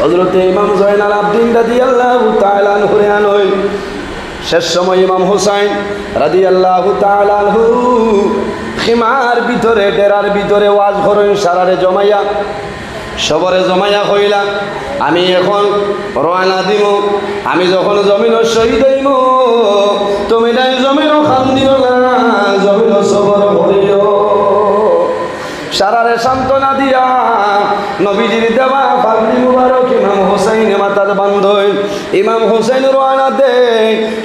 হজরতে ইমাম জয়নাল আব্দিন রাদি আল্লাহ তালান ঘুরে আনই। শেষ সময় ইমাম হুসাইন রাদি আল্লাহ তালানহু খিমার ভিতরে, ডেরার ভিতরে ওয়াজ করেন সারারে জমাইয়া, সবরে জমাইয়া হইলা আমি এখন রওনা দিব আমি যখন জমিন শহীদ হইব তুমি নাই জমিন খান দিও না জমিন সবর করিও সারারে সান্ত্বনা দিয়া নবীজির দেওয়া ইমাম মাতার বান্ধব ইমাম হোসেন রওনা দে।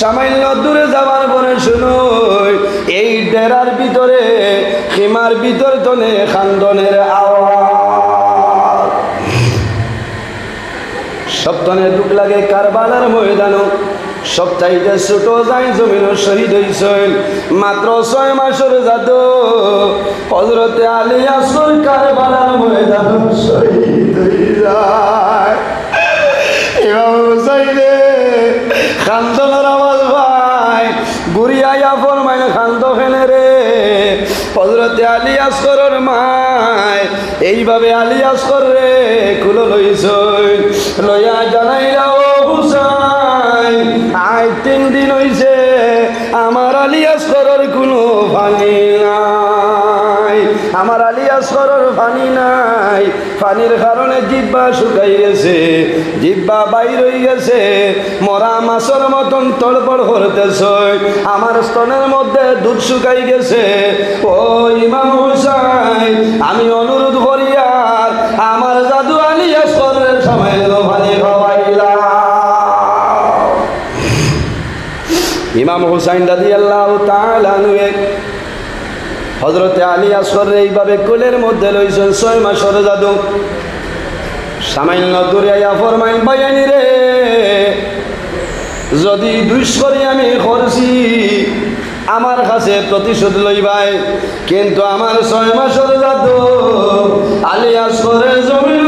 সামান্য দূরে যাবার পরে শুনুই, এই ডেরার ভিতরে, খিমার ভিতর তনে খান্দনের আওয়াজ। সপ্তনে দুঃখ লাগে কারবালার ময়দানও। সপ্তাহে ছোট যাই জমিন শহীদ হইছেন। মাত্র ছয় মাসের জাত হজরতে আলী আসর কারবালার ময়দান শহীদ হয়ে যায়। হুসাইনে খান্দনের আওয়াজ ভাই গুড়িয়াইয়া ফরমাইন খান্দ ফেনে রে। হজরতে আলী আসকরের মায় এইভাবে আলী রে কুলো লইছই লইয়া জানাইলা, ও হুসাইন আই তিন দিন হইছে, আমার আলী কোনো ভাঙি নাই। আমার আলী আসকরের ফানি নাই পানির কারণে জিব্বা শুকাই গেছে, জিব্বা বাইর হয়ে গেছে। মরা মাছের মতন তড়পড় করতেছ আমার স্তনের মধ্যে দুধ শুকাই গেছে। ও ইমাম হুসাইন, আমি অনুরোধ করি আর আমার জাদু আলী আসকরের সময় ভানি খাওয়াইলা ইমাম হুসাইন দাদি আল্লাহ তালানুয়ে হজরতে আলী আসর এইভাবে কোলের মধ্যে লইছেন ছয় মাসর জাদু। সামান্য দূরিয়া ফরমাইন বাইনি রে। যদি দুষ্করি আমি করছি, আমার কাছে প্রতিশোধ লইবাই, কিন্তু আমার ছয় মাসের জাদু আলিয়াস করে জমিন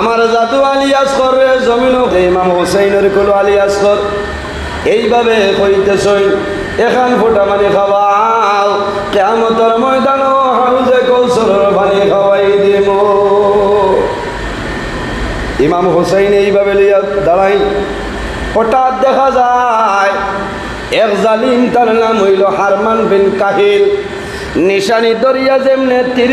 আমার জাদু আলিয়াস করে জমিন ইমাম হোসেনের কোনো আলিয়াস কর এইভাবে কইতেছই এখান ফোটা মানে খাওয়াও কেমতর ময়দান হাউজে কৌশলের পানি খাওয়াই দিব ইমাম হোসেন এইভাবে লইয়া দাঁড়াই, হঠাৎ দেখা যায়, এক জালিম তার নাম হইল হারমান বিন কাহিল। নিশানি দরিয়া যেমনে তীর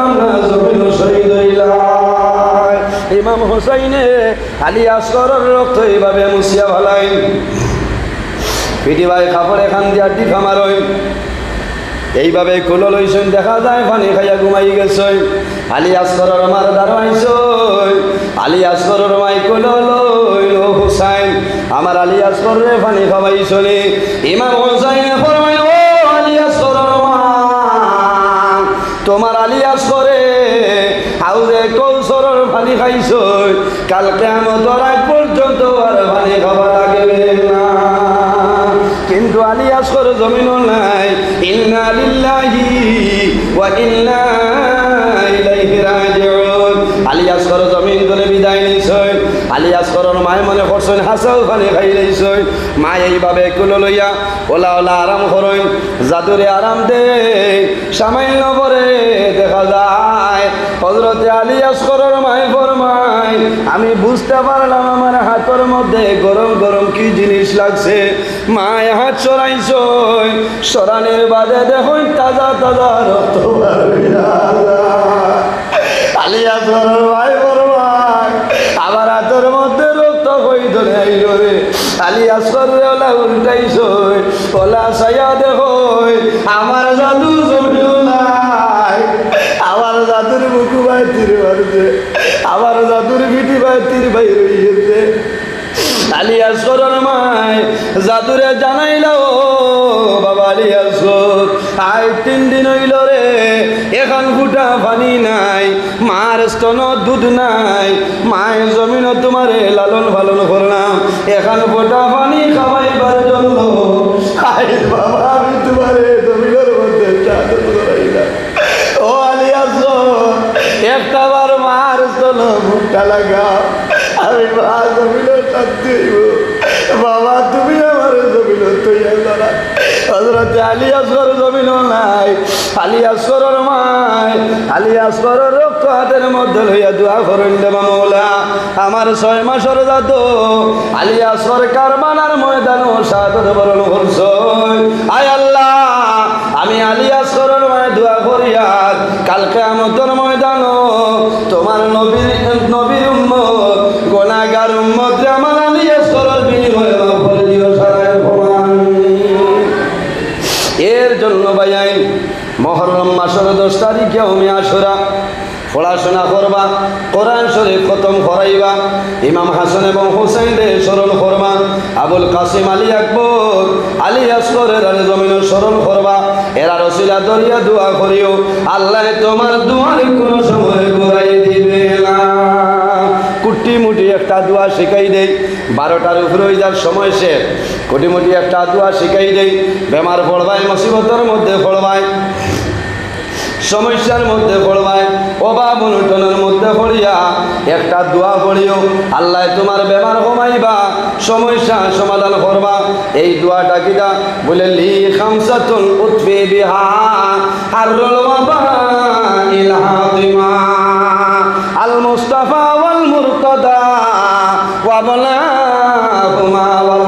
ইমাম হুসাইনে আলী আসকরের রক্ত এইভাবে মুসিয়া ভালাই পিটিবাই কাপড় এখান দিয়া টিফা মারই। এইভাবে কুলো লইছেন, দেখা যায় পানি খাইয়া ঘুমাই গেছই। আলী আসকরের মার দাঁড়াইছই। আলী আসকরের মাই কুলো লইল হুসাইন। আমার আলী আসকরের পানি খাওয়াইছনি। ইমাম হুসাইন পানি খাইছই? কালকে আমার আগ পর্যন্ত আর পানি খাওয়া লাগবে না। কিন্তু আলী আসর জমিনও নাই। ইন্না ওয়া ইন্না ইলাইহি রাজিউন। আলী আসর জমিন ধরে বিদায় নিছই আলী মায় মনে করছেন, হাসাও খানে খাই লইছই মা এইভাবে কুলো লইয়া, ওলা ওলা, আরাম করইন জাদুরে আরাম দে। সামান্য পরে দেখা যায়। হজরতে আলী আসরের মাই ফরমাই আমি বুঝতে পারলাম আমার হাতের মধ্যে গরম গরম কি জিনিস লাগছে। মায় হাত সরাইছ, সরানের বাদে দেখুন তাজা তাজা রক্ত তোর ভাই বড় ভাই আমার হাতের মধ্যে রক্ত হই ধরে আইল রে। আলিয়া সরে ওলা উল্টাইছ, ওলা সায়া দেখো আমার জাদু জমিও নাই রইয়েছে আমার জাদুর বিটি ভাই, তীর ভাই রইয়েছে আলী মায় জাদুরে জানাইল, বাবা আলী আসর আয় তিন দিন হইল রে, এখন ফুটা পানি নাই, মার স্তন দুধ নাই, মায়ের জমিন তোমারে লালন পালন করলাম। এখন ফুটা পানি খাওয়াইবার জন্য খাইবা লাগাও আমি মা শান্তি বাবা, তুমি আমার জমিন তৈরি হজরত আলী জমিন নাই আসগরের রক্ত হাতের মধ্যে লইয়া দোয়া করেন আমার ছয় মাসের জাত আলী আসগর কারবানার ময়দান সাদর বরণ করছ আয় আল্লাহ, আমি আলী আসগরের মায় দোয়া করিয়া কালকে আমতর ময়দান তোমার নবীর পড়াশোনা করবা, কোরআন শরীফ খতম করাইবা, ইমাম হাসান এবং হুসাইনদের স্মরণ করবা, আবুল কাসিম আলী আকবর, আলী আসকরের আলী জমিন স্মরণ করবা, এরা রসিলা দরিয়া দোয়া করিও, আল্লাহ তোমার দুয়ার কোনো সময় ঘুরাই দিবে না। কুটি মুটি একটা দোয়া শিখাই দেই, বারোটার উপরে যার সময় শেষ। কুটি মুটি একটা দোয়া শিখাই দেই, বেমার পড়বায়, মুসিবতের মধ্যে পড়বায়। সমস্যার মধ্যে পড়বায়, অভাব অনুটনের মধ্যে পড়িয়া একটা দোয়া পড়িও। আল্লাহ তোমার বেমার কমাইবা, সমস্যা সমাধান করবা। এই দোয়াটা কিটা বলে, লি খামসাতুন উৎফি বিহা হারুল ওয়াবা ইল হাতিমা। আল মুস্তাফা ওয়াল মুরতাদা ওয়াবনাহুমা ওয়াল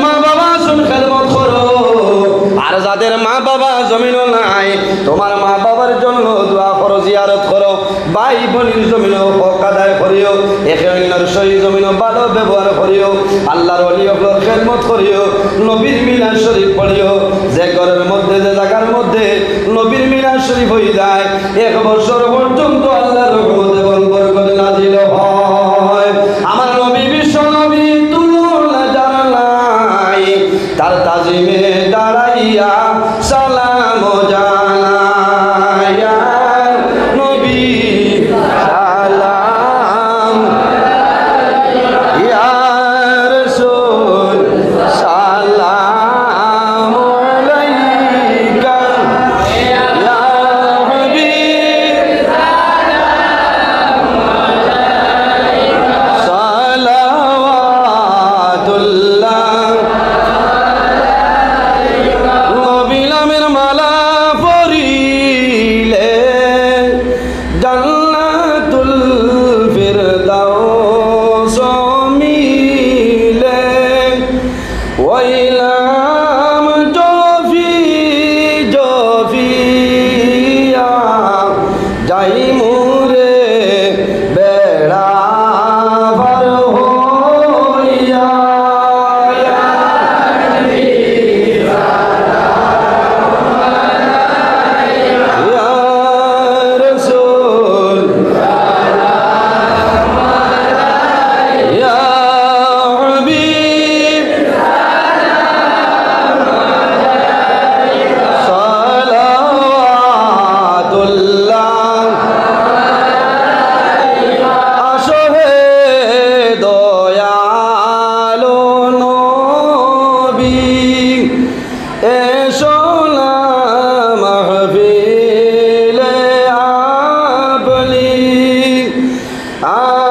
আর যাদের মা বাবা জমিন নাই, তোমার মা বাবার জন্য দোয়া করো, জিয়ারত করো। ভাই বোনের জমিন হক আদায় করিও, একে অন্যের সহি জমিন ভালো ব্যবহার করিও, আল্লাহর অলি অকলর খেদমত করিও, নবীর মিলার শরীফ পড়িও। যে ঘরের মধ্যে, যে জায়গার মধ্যে নবীর মিলার শরীফ হয়ে যায়, এক বছর পর্যন্ত আল্লাহর রহমত তার তাজিমে দাঁড়াইয়া সালাম জানাইয়া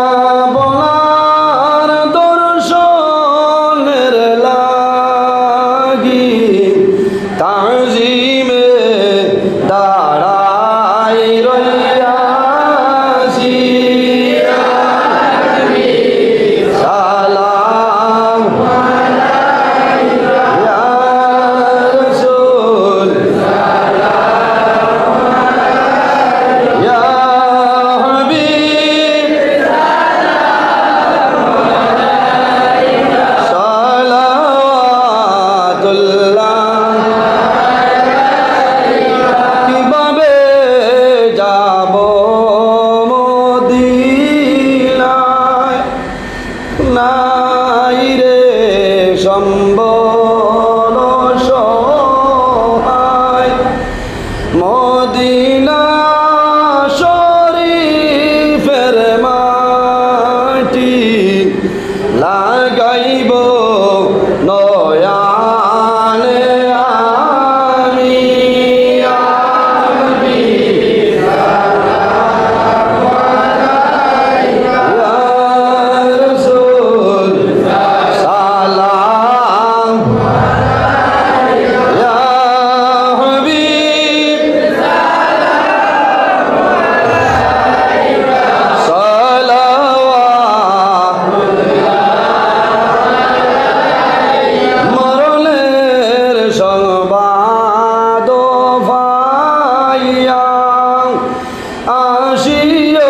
bom magia.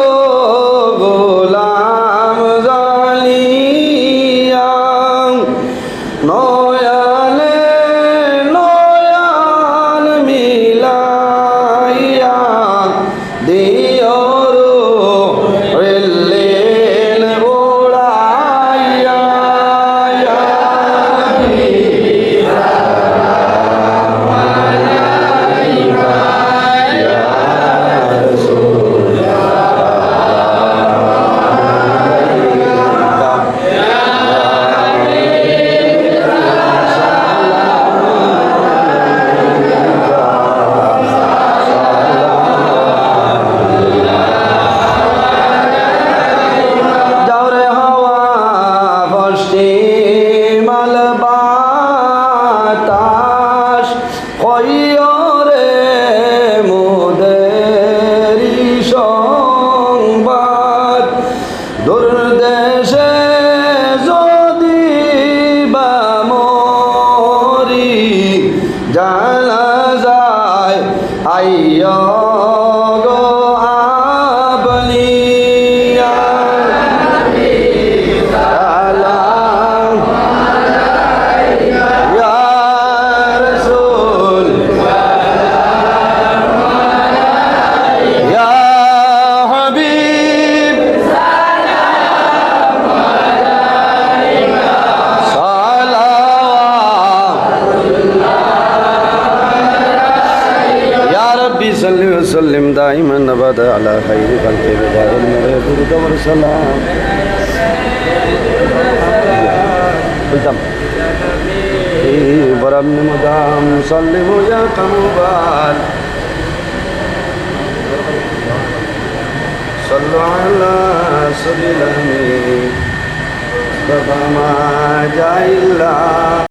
ربي صل وسلم دائما ابدا على خير خلق بدار المريض والسلام بلتم. برم مدام صلي ويا كمبال صلوا على سبيل الأمين فما جاء إلا